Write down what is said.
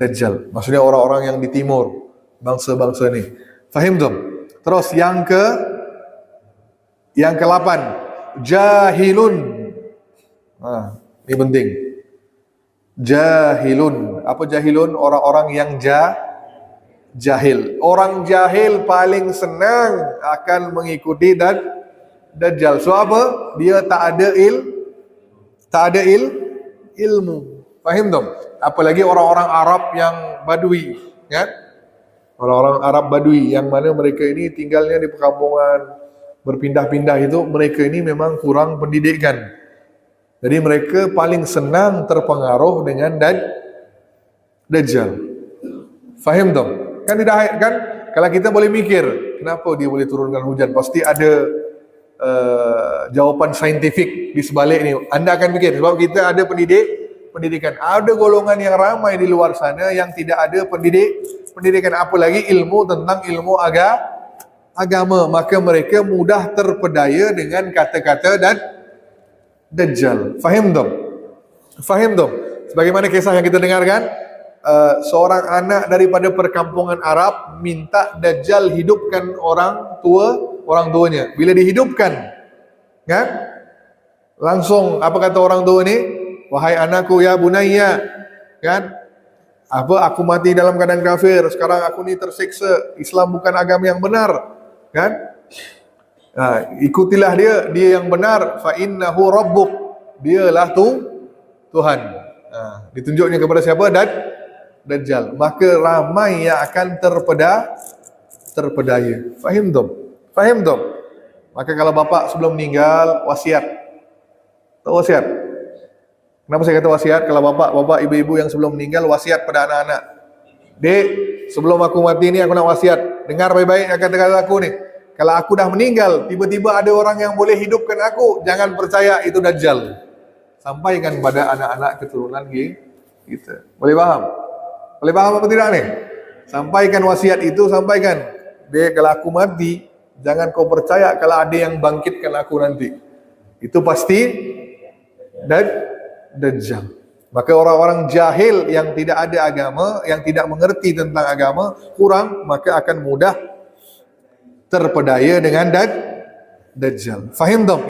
Dajjal. Maksudnya orang-orang yang di timur, bangsa-bangsa ni. Fahim tu? Terus yang ke yang ke-8, jahilun. Ha, ini penting. Jahilun. Apa jahilun? Orang-orang yang ja jahil. Orang jahil paling senang akan mengikuti dan Dajjal. So apa? Dia tak ada il tak ada il ilmu. Fahim tak? Apalagi orang-orang Arab yang badui, kan? Orang-orang Arab badui yang mana mereka ini tinggalnya di perkampungan berpindah-pindah itu mereka ini memang kurang pendidikan. Jadi mereka paling senang terpengaruh dengan dan Dajjal. Fahim tak? Kan tidak kan kalau kita boleh mikir kenapa dia boleh turunkan hujan pasti ada uh, jawapan saintifik di sebalik ni. Anda akan fikir sebab kita ada pendidik pendidikan. Ada golongan yang ramai di luar sana yang tidak ada pendidik pendidikan apa lagi ilmu tentang ilmu aga, agama. Maka mereka mudah terpedaya dengan kata-kata dan dajjal. Fahim tak? Fahim tak? Sebagaimana kisah yang kita dengarkan, uh, seorang anak daripada perkampungan Arab minta dajjal hidupkan orang tua orang tuanya. Bila dihidupkan, kan? Langsung apa kata orang tua ni? Wahai anakku ya bunayya, kan? Apa aku mati dalam keadaan kafir, sekarang aku ni tersiksa. Islam bukan agama yang benar, kan? Ha, ikutilah dia, dia yang benar. Fa innahu rabbuk. Dialah tu Tuhan. Ha, ditunjuknya kepada siapa? Dan Dajjal. Maka ramai yang akan terpeda terpedaya. Fahim tu? Fahim tu? Maka kalau bapa sebelum meninggal wasiat. Tahu wasiat? Kenapa saya kata wasiat? Kalau bapa, bapa, ibu-ibu yang sebelum meninggal wasiat pada anak-anak. Dek, sebelum aku mati ni aku nak wasiat. Dengar baik-baik kata-kata aku ni. Kalau aku dah meninggal, tiba-tiba ada orang yang boleh hidupkan aku, jangan percaya itu dajjal. Sampaikan pada anak-anak keturunan kita. Boleh faham? Boleh faham apa tidak ni? Sampaikan wasiat itu, sampaikan. Dek, kalau aku mati, jangan kau percaya kalau ada yang bangkitkan aku nanti. Itu pasti dan Dajjal. Maka orang-orang jahil yang tidak ada agama, yang tidak mengerti tentang agama, kurang, maka akan mudah terpedaya dengan Dajjal. Fahim tak?